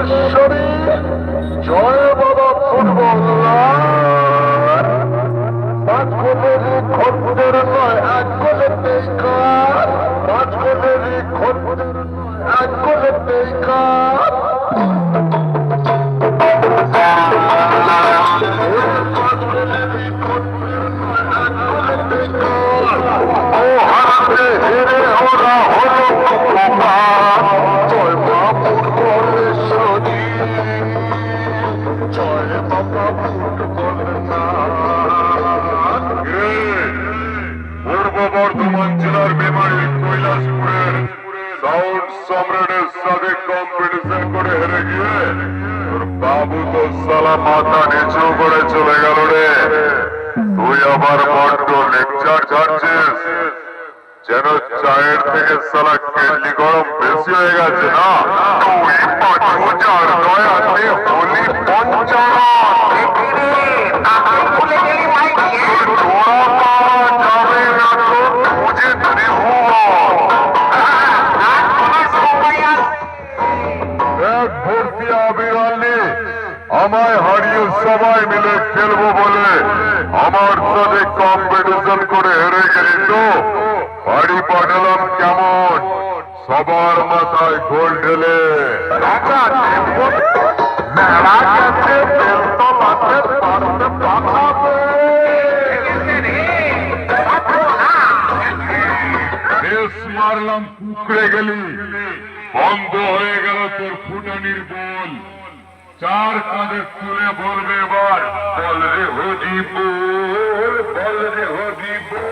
ফুলেশ্বরী জয় বাবা ফুটবল পাঁচ কোটেরই খদ্দের নয় এক কোলে পেইকার পাঁচ কোটেরই খদ্দের এক কোলে পেইকার ও বর্ধমান জেলার মেমারি কৈলাসপুরের সাউন্ড সম্রাটের সাথে কম্পিটিশন করে হেরে গিয়ে তোর বাবু তো সালা মাথা নিচু করে চলে গেল রে। তুই আবার বড্ড লেকচার ছাড়ছিস। যেন চায়ের থেকে সালা কেটলি গরম বেশি হয়ে গেছে না? তুই পাঁচুচার দয়াতে হোলি পঞ্চাশ। আবিরালি আমায় হারিয়ে সবাই মিলে খেলব বলে আমার সাথে কম্পিটিশন করে হেরে গেলি তো বাড়ি পাঠালাম কেমন? সবার মাথায় গোল ঢেলে। বেশ মারলাম, কুকড়ে গেলি। বন্ধ হয়ে গেল তোর ফুটানির বল। চার কাঁধে তুলে বলবে এবার, বল রে হজি বল রে হজি বল।